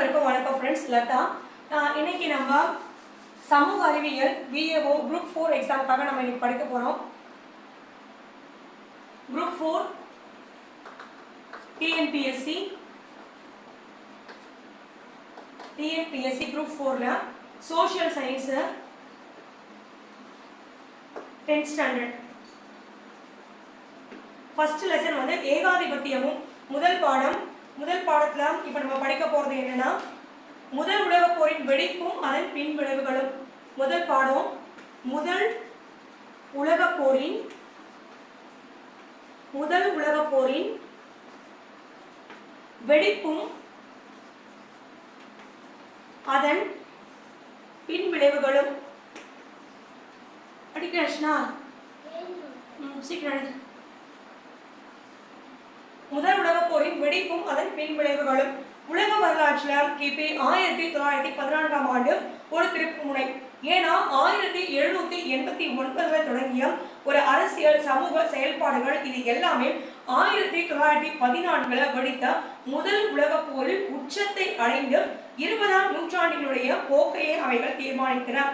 அனைவருக்கும் வணக்கம் ஃப்ரெண்ட்ஸ் லதா இன்னைக்கு நம்ம சமூக அறிவியல் பிஏஓ குரூப் ஃபோர் எக்ஸாமுக்காக நம்ம இன்னைக்கு படிக்க போகிறோம் group four TNPSC TNPSC group ஃபோரில் social science tenth standard first lesson வந்து ஏகாதிபத்தியமும் முதல் பாடம் முதல் பாடத்தில் இப்போ நம்ம படிக்க போகிறது என்னன்னா முதல் உலகப் போரின் வெடிப்பும் அதன் பின் விளைவுகளும். முதல் பாடம் முதல் உலகப் போரின் முதல் உலகப் போரின் வெடிப்பும் அதன் பின் விளைவுகளும். அடிக்கிறா ம் சீக்கிரம். முதல் உலகப் போரின் வெடிப்பும் அதன் பின் விளைவுகளும். உலக வரலாற்றில் கிபி ஆயிரத்தி தொள்ளாயிரத்தி பதினான்காம் ஆண்டு ஒரு திருப்புமுனை ஏன்னா ஆயிரத்தி எழுநூத்தி எண்பத்தி ஒன்பதுல தொடங்கிய ஒரு அரசியல் சமூக செயல்பாடுகள் இது எல்லாமே ஆயிரத்தி தொள்ளாயிரத்தி பதினான்குல வெடித்த முதல் உலக போரில் உச்சத்தை அடைந்து இருபதாம் நூற்றாண்டினுடைய போக்கையை அவைகள் தீர்மானித்தன.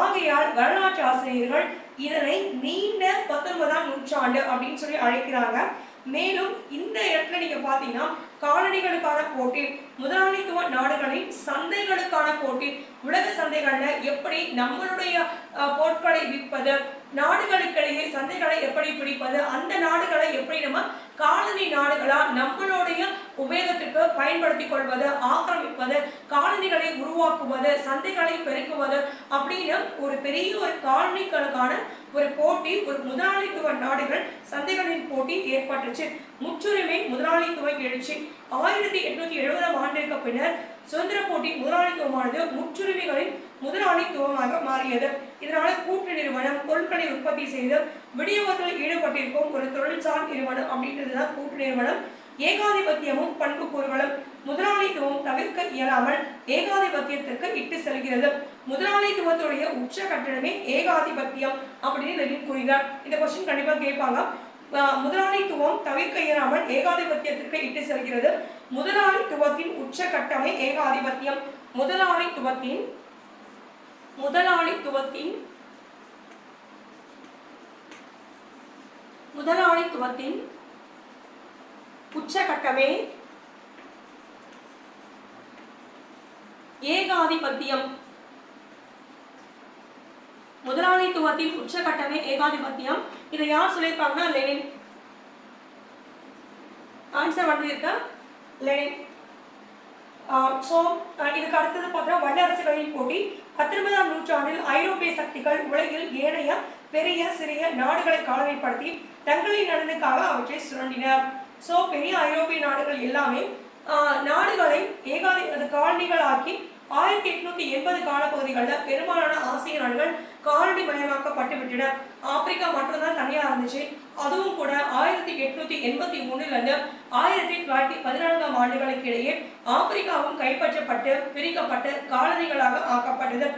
ஆகையால் வரலாற்று ஆசிரியர்கள் இதனை நீண்ட பத்தொன்பதாம் நூற்றாண்டு அப்படின்னு சொல்லி அழைக்கிறாங்க. மேலும் இந்த இடத்துல நீங்க பாத்தீங்கன்னா காலனிகளுக்கான போட்டி முதலாளித்துவ நாடுகளின் சந்தைகளுக்கான போட்டி உலக சந்தைகள்ல எப்படி நம்மளுடைய பொருட்களை விற்பது நாடுகளுக்கிடையே சந்தைகளை எப்படி பிடிப்பது அந்த நாடுகளை எப்படி நம்ம காலனி நாடுகளா நம்மளுடைய உபயோகத்திற்கு பயன்படுத்தி கொள்வது ஆக்கிரமிப்பது காலனிகளை உருவாக்குவது சந்தைகளை பெருக்குவது அப்படின்னு ஒரு பெரிய ஒரு காலனிகளுக்கான ஒரு போட்டி ஒரு முதலாளித்துவ நாடுகள் சந்தைகளின் போட்டி ஏற்பட்டுச்சு. முற்றுரிமை முதலாளித்துவ எழுச்சி. ஆயிரத்தி எட்நூத்தி எழுபதாம் ஆண்டிற்கு பின்னர் சுதந்திர போட்டி முதலாளித்துவமானது முற்றுரிமைகளின் முதலாளித்துவமாக மாறியது. இதனால் கூட்டு நிறுவனம் பொருட்களை உற்பத்தி செய்து விநியோகத்தில் ஈடுபட்டிருக்கும் ஒரு தொழில்சார் நிறுவனம் அப்படின்றதுதான் கூட்டு நிறுவனம். ஏகாதிபத்தியமும் பண்புக்கூறுகளும் முதலாளித்துவம் தவிர்க்க இயலாமல் ஏகாதிபத்தியத்திற்கு இட்டு செல்கிறது. முதலாளித்துவத்துடைய உச்ச கட்டணமே ஏகாதிபத்தியம் அப்படின்னு லெனின் கூறுகிறார். இந்த கொஸ்டின் கண்டிப்பா கேட்பாங்க. அஹ் முதலாளித்துவம் தவிர்க்க இயலாமல் ஏகாதிபத்தியத்திற்கு இட்டு செல்கிறது. முதலாளித்துவத்தின் உச்சகட்டமே ஏகாதிபத்தியம். முதலாளித்துவத்தின் முதலாளித்துவத்தின் முதலாளித்துவத்தின் உச்சகட்டமே ஏகாதிபத்தியம். முதலாளித்துவத்தின் உச்சகட்டமே ஏகாதிபத்தியம். இதை யார் சொல்லியிருக்காங்கன்னா லெனின். ஆன்சர் வந்து இருக்க லெனின். ஸோ இதுக்கு அடுத்தது பார்த்தா வல்லரசுகளின் போட்டி. பத்தொன்பதாம் நூற்றாண்டில் ஐரோப்பிய சக்திகள் உலகில் ஏனைய பெரிய சிறிய நாடுகளை காலமைப்படுத்தி தங்களின் நலனுக்காக அவற்றை சுரண்டினர் ஸோ பெரிய ஐரோப்பிய நாடுகள் எல்லாமே நாடுகளை ஏகாதி காலனிகள் ஆக்கி ஆயிரத்தி எட்நூத்தி எண்பது காலப்பகுதிகளில் பெரும்பாலான ஆசிய நாடுகள் காலனி மயமாக்கப்பட்டு விட்டன ஆப்பிரிக்கா மட்டும்தான் தனியா இருந்துச்சு. அதுவும் கூட ஆயிரத்தி எட்நூத்தி எண்பத்தி மூணுல இருந்து ஆயிரத்தி தொள்ளாயிரத்தி பதினான்காம் ஆண்டுகளுக்கு இடையே ஆப்பிரிக்காவும் கைப்பற்றப்பட்டு பிரிக்கப்பட்டு காலனிகளாக ஆக்கப்பட்டது.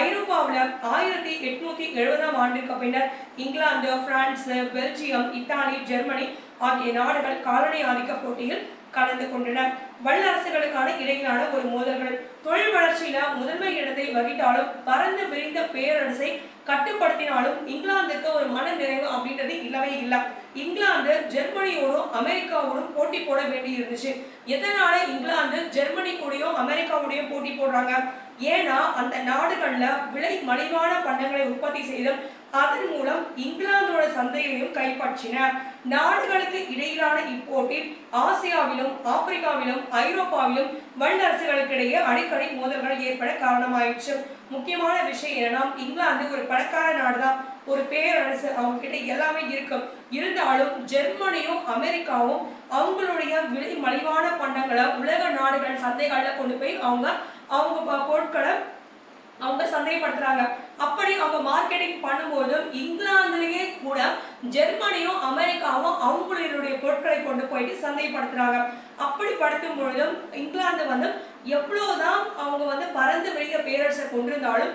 ஐரோப்பாவில் ஆயிரத்தி எட்நூத்தி எழுபதாம் ஆண்டிற்கு பின்னர் England France Belgium Italy Germany ஆகிய நாடுகள் காலனி ஆதிக்க போட்டியில் கலந்து கொண்டனர். வல்லரசுகளுக்கான இடையிலான ஒரு மோதல்கள். தொழில் வளர்ச்சியில முதன்மை இடத்தை வகித்தாலும் பறந்து விரிந்த பேரரசை கட்டுப்படுத்தினாலும் இங்கிலாந்துக்கு ஒரு மன நிறைவு அப்படின்றது இல்லவே இல்லை. இங்கிலாந்து ஜெர்மனியோடும் அமெரிக்காவோடும் போட்டி போட வேண்டி இருந்துச்சு எதனால இங்கிலாந்து ஜெர்மனி கூடயும் அமெரிக்காவோடையும் போட்டி போடுறாங்க? ஏன்னா அந்த நாடுகள்ல விலை மலிவான பண்டங்களை உற்பத்தி செய்தும் அதன் மூலம் இங்கிலாந்தோட சந்தையையும் கைப்பற்றின நாடுகளுக்கு இடையிலான இப்போட்டில் ஆசியாவிலும் ஆப்பிரிக்காவிலும் ஐரோப்பாவிலும் வல்லரசுகளுக்கிடையே அடிக்கடி மோதல்கள் ஏற்பட காரணமாயிற்று. முக்கியமான விஷயம் என்னன்னா இங்கிலாந்து ஒரு பணக்கார நாடுதான். ஒரு பேரரசு அவங்க கிட்ட எல்லாமே இருக்கும். இருந்தாலும் ஜெர்மனியும் அமெரிக்காவும் அவங்களுடைய விலை மலிவான பண்டங்களை உலக நாடுகள் சந்தைகளில் கொண்டு போய் அவங்க அவங்க பொருட்களை அவங்க சந்தைப்படுத்துறாங்க அப்படி அவங்க மார்க்கெட்டிங் பண்ணும்போது இங்கிலாந்துலேயே கூட ஜெர்மனியும் அமெரிக்காவும் அவங்களுடைய பொருட்களை கொண்டு போயிட்டு சந்தைப்படுத்துறாங்க அப்படி படுத்தும் பொழுதும் இங்கிலாந்து வந்து எவ்வளவுதான் அவங்க வந்து பறந்து வெளிய பேரரசை கொண்டிருந்தாலும்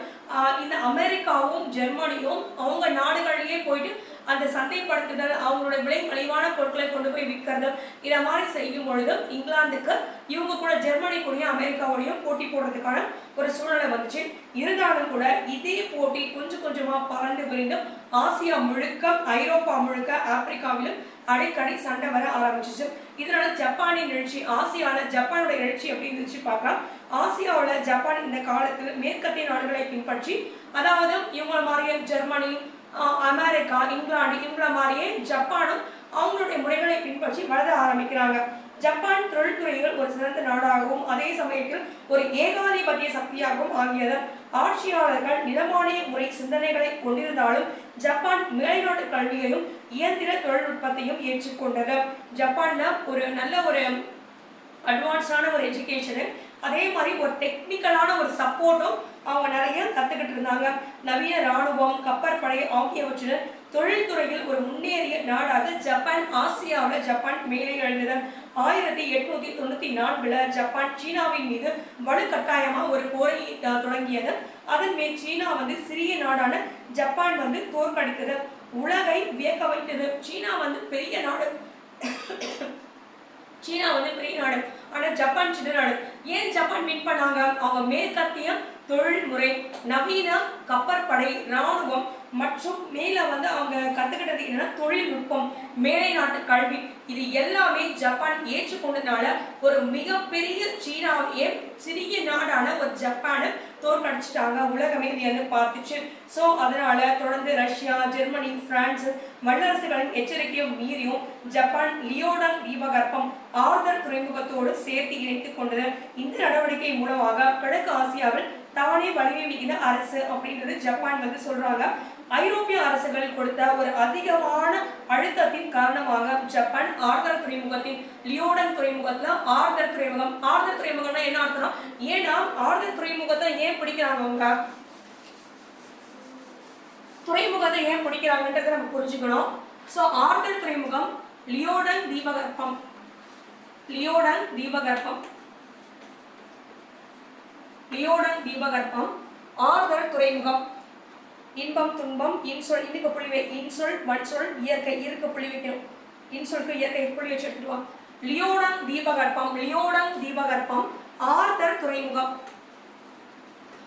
இந்த அமெரிக்காவும் ஜெர்மனியும் அவங்க நாடுகள்லயே போயிட்டு அந்த சந்தைப்படுத்துதல் அவங்களோட விலை மலிவான பொருட்களை கொண்டு போய் விற்கிறது இதை மாதிரி செய்யும் பொழுது இங்கிலாந்துக்கு இவங்க கூட ஜெர்மனி கூடயும் அமெரிக்காவோடையும் போட்டி போடுறதுக்கான ஒரு சூழ்நிலை வந்துச்சு. இருந்தாலும் கூட இதே போட்டி கொஞ்சம் கொஞ்சமாக பறந்து விரிந்து ஆசியா முழுக்க ஐரோப்பா முழுக்க ஆப்பிரிக்காவிலும் அடிக்கடி சண்டை வர ஆரம்பிச்சிச்சு. இதனால ஜப்பானின் எழுச்சி ஆசியால ஜப்பானோட எழுச்சி எப்படி இருந்துச்சு பார்க்கலாம் ஆசியாவில் ஜப்பான் இந்த காலத்தில் மேற்கத்திய நாடுகளை பின்பற்றி அதாவது இவங்க மாதிரியே ஜெர்மனி அமெரிக்கா இங்கிலாந்து இவங்கள மாதிரியே ஜப்பானும் அவங்களுடைய முறைகளை பின்பற்றி வளர ஆரம்பிக்கிறாங்க. ஜப்பான் தொழில்துறையில் ஒரு சிறந்த நாடாகவும் அதே சமயத்தில் ஒரு ஏகாதிபத்திய சக்தியாகவும் ஆகியது ஆட்சியாளர்கள் நிலமானிய முறை சிந்தனைகளை கொண்டிருந்தாலும் ஜப்பான் மேல்நாட்டு கல்வியையும் இயந்திர தொழில்நுட்பத்தையும் ஏற்றுக்கொண்டது. ஜப்பான்ல ஒரு நல்ல ஒரு அட்வான்ஸான ஒரு எஜுகேஷனு அதே மாதிரி ஒரு டெக்னிக்கலான ஒரு சப்போர்ட்டும் அவங்க நிறைய கற்றுக்கிட்டு இருந்தாங்க. நவீன இராணுவம் கப்பற்படை ஆகியவற்றில் தொழில்துறையில் ஒரு முன்னேறிய நாடாக ஜப்பான் ஆசியாவில் ஜப்பான் மேலே எழுந்தது ஆயிரத்தி எட்நூத்தி தொண்ணூத்தி நான்குல ஜப்பான் சீனாவின் மீது வலுக்கட்டாயமா ஒரு போரை தொடங்கியது. அதன் மேல் சீனா வந்து சிறிய நாடான ஜப்பான் வந்து தோற்கடித்தது. உலகை வியக்க வைத்தது. சீனா வந்து பெரிய நாடு. சீனா வந்து பெரிய நாடு. ஆனால் ஜப்பான் சின்ன நாடு. ஏன் ஜப்பான் வின் பண்ணாங்க? அவங்க மேற்கத்திய தொழில்முறை நவீன கப்பற்படை ராணுவம் மற்றும் மேல வந்து அவங்க கத்துக்கிட்டது என்னன்னா தொழில்நுட்பம் மேலை நாட்டு கல்வி. இது எல்லாமே ஜப்பான் ஏற்றுக்கொண்டதுனால ஒரு மிகப்பெரிய சீனாவையே சிறிய நாடான ஒரு ஜப்பானை தோற்கடிச்சிட்டாங்க உலகமே இது வந்து பார்த்துச்சு. ஸோ அதனால தொடர்ந்து ரஷ்யா ஜெர்மனி பிரான்ஸ் வல்லரசுகளின் எச்சரிக்கையும் மீறியும் ஜப்பான் லியோடன் தீபகற்பம் ஆர்தர் துறைமுகத்தோடு சேர்த்து இணைத்துக் கொண்டது. இந்த நடவடிக்கை மூலமாக கிழக்கு ஆசியாவில் தானே வலிமை மிகுந்த அரசு அப்படின்றது ஜப்பான் வந்து சொல்றாங்க. ஐரோப்பிய அரசுகள் கொடுத்த ஒரு அதிகமான அழுத்தத்தின் காரணமாக ஜப்பான் ஆர்தர் துறைமுகத்தின் லியோடன் துறைமுகத்துல ஆர்தர் துறைமுகம். ஆர்தர் துறைமுகம்னா என்ன அர்த்தம்னா ஏன்னா ஆர்தர் துறைமுகத்தை ஏன் பிடிக்கிறாங்க அவங்க? துறைமுகத்தை ஏன் பிடிக்கிறாங்கன்றதை நம்ம புரிஞ்சுக்கணும். ஸோ ஆர்தர் துறைமுகம் லியோடன் தீபகற்பம். லியோடன் தீபகற்பம். லியோடன் தீபகற்பம் ஆர்தர் துறைமுகம். இன்பம் துன்பம் இன்சொல் இனிக்க புள்ளி இன்சொல் வன்சொல் இயற்கை இருக்க புள்ளி வைக்கணும். இன்சொலுக்கு இயற்கை புள்ளி வச்சு எடுத்துட்டு லியோடன் தீபகற்பம் லியோடன் தீபகற்பம் ஆர்தர் துறைமுகம்.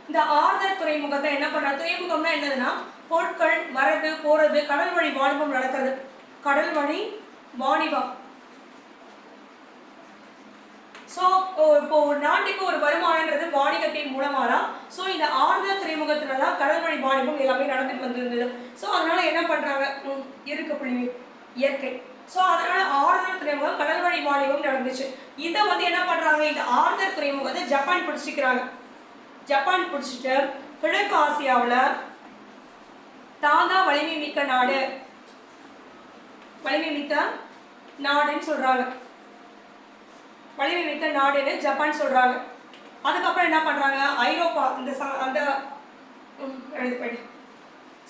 இந்த ஆர்தர் துறைமுகத்தை என்ன பண்ற துறைமுகம்னா என்னதுன்னா பொருட்கள் வரது போறது கடல் வழி வாணிபம் நடக்கிறது கடல் வழி வாணிபம். ஸோ இப்போ ஒரு நாட்டுக்கு ஒரு வருமானன்றது வாணிகத்தின் மூலமாக தான் ஸோ இந்த ஆர்தர் துறைமுகத்துல தான் கடல் வழி வாணிபம் எல்லாமே நடந்துட்டு வந்திருந்தது. ஸோ அதனால என்ன பண்ணுறாங்க இருக்க புள்ளி இயற்கை. ஸோ அதனால ஆர்தர் துறைமுகம் கடல் வழி வாணிபம் நடந்துச்சு. இதை வந்து என்ன பண்ணுறாங்க இந்த ஆர்தர் துறைமுகத்தை ஜப்பான் பிடிச்சிக்கிறாங்க. ஜப்பான் பிடிச்சிட்டு கிழக்கு ஆசியாவில் தாதா வலிமை மிக்க நாடு. வலிமை மிக்க நாடுன்னு சொல்கிறாங்க வலிமை மிக்க நாடுன்னு ஜப்பான் சொல்றாங்க. அதுக்கப்புறம் என்ன பண்றாங்க? ஐரோப்பா இந்த ச- அந்த எழுதி போயிடு.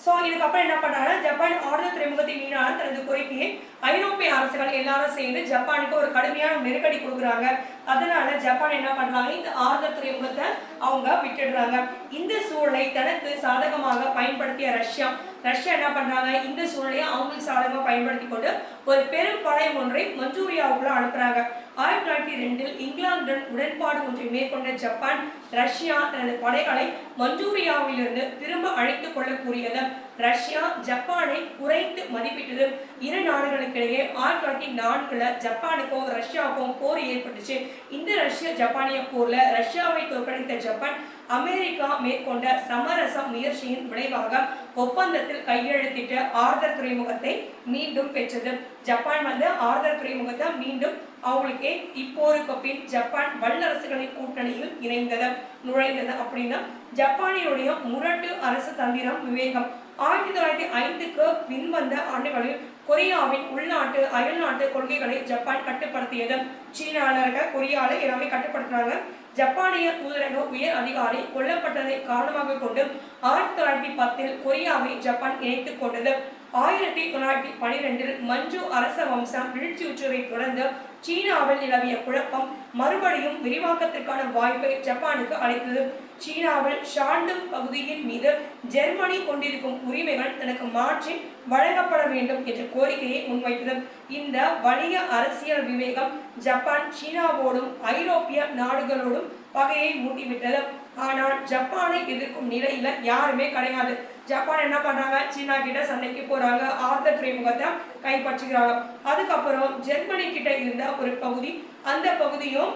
ஸோ இதுக்கப்புறம் என்ன பண்ணுறாங்க ஜப்பான் ஆர்டர் துறைமுகத்தின் மீதான தனது கோரிக்கையை ஐரோப்பிய அரசுகள் எல்லாரும் சேர்ந்து ஜப்பானுக்கு ஒரு கடுமையான நெருக்கடி கொடுக்குறாங்க. அதனால ஜப்பான் என்ன பண்றாங்க? இந்த ஆர்டர் துறைமுகத்தை அவங்க விட்டுடுறாங்க. இந்த சூழலை தனக்கு சாதகமாக பயன்படுத்திய ரஷ்யா. ரஷ்யா என்ன பண்றாங்க? இந்த சூழலை அவங்களுக்கு சாதகமாக பயன்படுத்தி கொண்டு ஒரு பெரும் படை ஒன்றை மஞ்சூரியாவுக்குள்ள அனுப்புறாங்க. ஆயிரத்தி தொள்ளாயிரத்தி ரெண்டில் இங்கிலாந்துடன் உடன்பாடு ஒன்றை மேற்கொண்ட ஜப்பான் ரஷ்யா தனது படைகளை மஞ்சூரியாவிலிருந்து திரும்ப அழைத்துக் கொள்ள கூறியது ரஷ்யா ஜப்பானை குறைத்து மதிப்பிட்டது இரு நாடுகளுக்கிடையே ஆயிரத்தி தொள்ளாயிரத்தி நான்குல ஜப்பானுக்கும் ரஷ்யாவுக்கும் போர் ஏற்பட்டுச்சு. இந்த ரஷ்ய ஜப்பானிய போர்ல ரஷ்யாவை தோற்கடித்த ஜப்பான் அமெரிக்கா மேற்கொண்ட சமரச முயற்சியின் விளைவாக ஒப்பந்தத்தில் கையெழுத்திட்டு ஆர்தர் துறைமுகத்தை மீண்டும் பெற்றது. ஜப்பான் வந்து ஆர்தர் துறைமுகத்தை மீண்டும் அவங்களுக்கே இப்போருக்கு பின் ஜப்பான் வல்லரசுகளின் கூட்டணியில் இணைந்தது? நுழைந்தது அப்படின்னா ஜப்பானினுடைய முரட்டு அரசு தந்திரம் விவேகம். ஆயிரத்தி தொள்ளாயிரத்தி ஐந்துக்கு பின்வந்த ஆண்டுகளில் கொரியாவின் உள்நாட்டு அயல்நாட்டு கொள்கைகளை ஜப்பான் கட்டுப்படுத்தியது. சீனால கொரியால எல்லாமே கட்டுப்படுத்துறாங்க ஜப்பானிய தூதரக உயர் அதிகாரி கொல்லப்பட்டதை காரணமாக கொண்டு ஆயிரத்தி தொள்ளாயிரத்தி பத்தில் கொரியாவை ஜப்பான் இணைத்துக் கொண்டது. ஆயிரத்தி தொள்ளாயிரத்தி பனிரெண்டில் மஞ்சு அரச வம்சம் வீழ்ச்சியுற்றதை தொடர்ந்து சீனாவில் நிலவிய குழப்பம் மறுபடியும் விரிவாக்கத்திற்கான வாய்ப்பை ஜப்பானுக்கு அளித்தது. சீனாவில் ஷாண்டும் பகுதியின் மீது ஜெர்மனி கொண்டிருக்கும் உரிமைகள் தனக்கு மாற்றி வழங்கப்பட வேண்டும் என்ற கோரிக்கையை முன்வைத்தது. இந்த வணிக அரசியல் விவேகம் ஜப்பான் சீனாவோடும் ஐரோப்பிய நாடுகளோடும் பகையை மூட்டிவிட்டது. ஆனால் ஜப்பானை எதிர்க்கும் நிலையில யாருமே கிடையாது. ஜப்பான் என்ன பண்றாங்க? சீனா கிட்ட சண்டைக்கு போறாங்க. ஆர்தர் துறைமுகத்தை கைப்பற்றுகிறாங்க. அதுக்கப்புறம் ஜெர்மனி கிட்ட இருந்த ஒரு பகுதி. அந்த பகுதியும்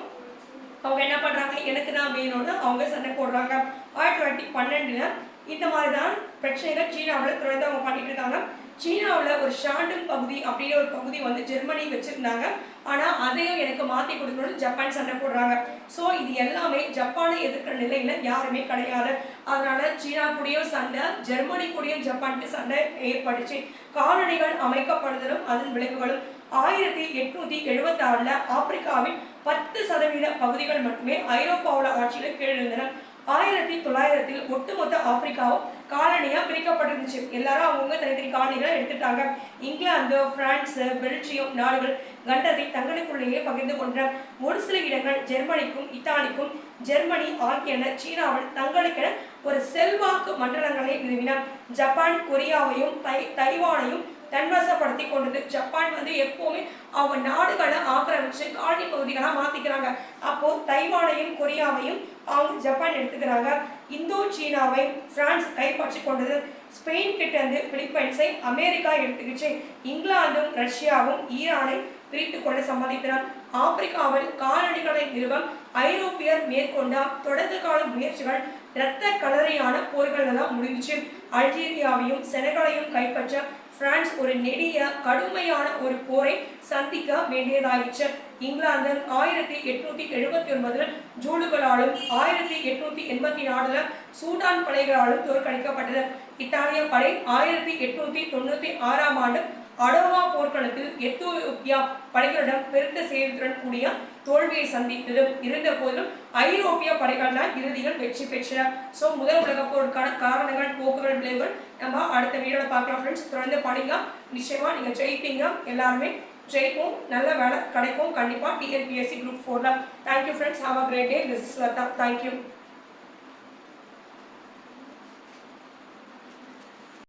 அவங்க என்ன பண்றாங்க? எனக்கு தான் வேணும்னு அவங்க சண்டை போடுறாங்க. ஆயிரத்தி தொள்ளாயிரத்தி பன்னெண்டுல இந்த மாதிரி தான் பிரச்சனைகள் சீனாவில் தொடர்ந்து அவங்க பண்ணிட்டு இருக்காங்க. சீனாவில் ஒரு ஷாண்டும் பகுதி அப்படின்னு ஒரு பகுதி வந்து ஜெர்மனி வச்சிருந்தாங்க. ஆனால் அதையும் எனக்கு மாற்றி கொடுக்கணும்னு ஜப்பான் சண்டை போடுறாங்க. ஸோ இது எல்லாமே ஜப்பானை எதிர்க்கிற நிலையில் யாருமே கிடையாது. அதனால சீனா கூடயும் சண்டை ஜெர்மனி கூடயும் ஜப்பானுக்கு சண்டை ஏற்பட்டுச்சு. காலனிகள் அமைக்கப்படுதலும் அதன் விளைவுகளும் ஆயிரத்தி எட்நூத்தி எழுபத்தி ஆறுல ஆப்பிரிக்காவின் பத்து சதவீத பகுதிகள் மட்டுமே ஐரோப்பாவில் ஆட்சியில் கீழிருந்தன. ஆயிரத்தி தொள்ளாயிரத்தில் ஒட்டுமொத்த ஆப்பிரிக்காவும் காலனியா பிரிக்கப்பட்டிருந்துச்சு. எல்லாரும் அவங்கவுங்க தனித்தனி காலனிகளை எடுத்துட்டாங்க இங்கிலாந்து பிரான்ஸ் பெல்ஜியம் நாடுகள் கண்டத்தை தங்களுக்குள்ளேயே பகிர்ந்து கொண்டன ஒரு சில இடங்கள் ஜெர்மனிக்கும் இத்தாலிக்கும் ஜெர்மனி ஆகியன சீனாவில் தங்களுக்கென ஒரு செல்வாக்கு மண்டலங்களை நிறுவின ஜப்பான் கொரியாவையும் தை தைவானையும் தன்வசப்படுத்தி கொண்டது. ஜப்பான் வந்து எப்போவுமே அவங்க நாடுகளை ஆக்கிரமிச்சு காலனி பகுதிகளாக மாற்றிக்கிறாங்க அப்போது தைவானையும் கொரியாவையும் அவங்க ஜப்பான் எடுத்துக்கிறாங்க. இந்தோ சீனாவை பிரான்ஸ் கைப்பற்றி கொண்டது. ஸ்பெயின் கிட்ட இருந்து பிலிப்பைன்ஸை அமெரிக்கா எடுத்துக்கிச்சு. இங்கிலாந்தும் ரஷ்யாவும் ஈரானை பிரித்து கொள்ள சம்மதித்தனர். ஆப்பிரிக்காவில் காலடிகளை நிறுவ ஐரோப்பியர் மேற்கொண்ட தொடக்க கால முயற்சிகள் இரத்த கலரையான போர்கள் எல்லாம் முடிஞ்சுச்சு. அல்ஜீரியாவையும் செனகலையும் கைப்பற்ற பிரான்ஸ் ஒரு நெடிய கடுமையான ஒரு போரை சந்திக்க வேண்டியதாயிற்று இங்கிலாந்து ஆயிரத்தி எட்நூத்தி எழுபத்தி ஒன்பதுல ஜூலுகளாலும் ஆயிரத்தி எட்நூத்தி எண்பத்தி நாலுல சூடான் படைகளாலும் தோற்கடிக்கப்பட்டது. இத்தாலிய படை ஆயிரத்தி எட்நூத்தி தொண்ணூத்தி ஆறாம் ஆண்டு அடோவா போர்க்களத்தில் எத்தோப்பியா படைகளிடம் பெருந்த செயல்திறன் கூடிய தோல்வியை சந்தித்ததும் இருந்த போதிலும் ஐரோப்பிய படைகள் தான் இறுதியில் வெற்றி பெற்றன. ஸோ முதல் உலக போருக்கான காரணங்கள் போக்குகள் விளைவுகள் நம்ம அடுத்த வீடியோவில் பார்க்கலாம் ஃப்ரெண்ட்ஸ் தொடர்ந்து படிங்க. நிச்சயமா நீங்கள் ஜெயிப்பீங்க. எல்லாருமே ஜெயிப்போம். நல்ல வேலை கிடைக்கும். கண்டிப்பாக டிஎன்பிஎஸ்சி குரூப் ஃபோரில் thank you friends have a great day this is Latha thank you